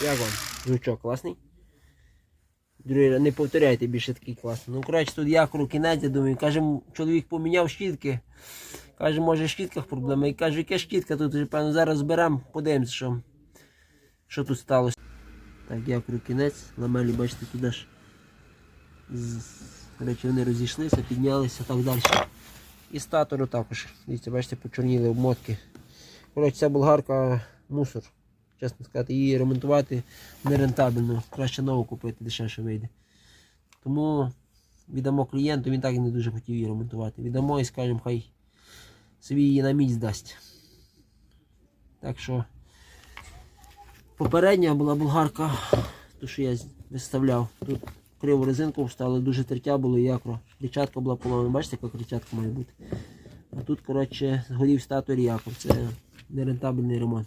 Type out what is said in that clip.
Як вам? Жучок класний? Раз не повторяйте більше такий класний. Ну, коротше, тут якору кінець, я думаю. Каже, чоловік поміняв щітки. Каже, може в щітках проблема. І каже, яка щітка тут певно, зараз зберемо, подивимося, що, що тут сталося. Так, якору кінець. Ламелі, бачите, туди ж. Коротше, вони розійшлися, піднялися так далі. І статору також. Дивіться, бачите, почорніли обмотки. Коротше, ця болгарка мусор. Чесно сказати, її ремонтувати нерентабельно. Краще нову купити, дешевше вийде. Тому віддамо клієнту, він так і не дуже хотів її ремонтувати. Віддамо і скажемо, хай собі її на місць дасть. Так що попередня була болгарка, ту, що я виставляв. Тут криву резинку вставили, дуже тертя було і якро. Кричатка була поломана. Бачите, яка кричатка має бути. А тут, коротше, згорів статуя якор. Це нерентабельний ремонт.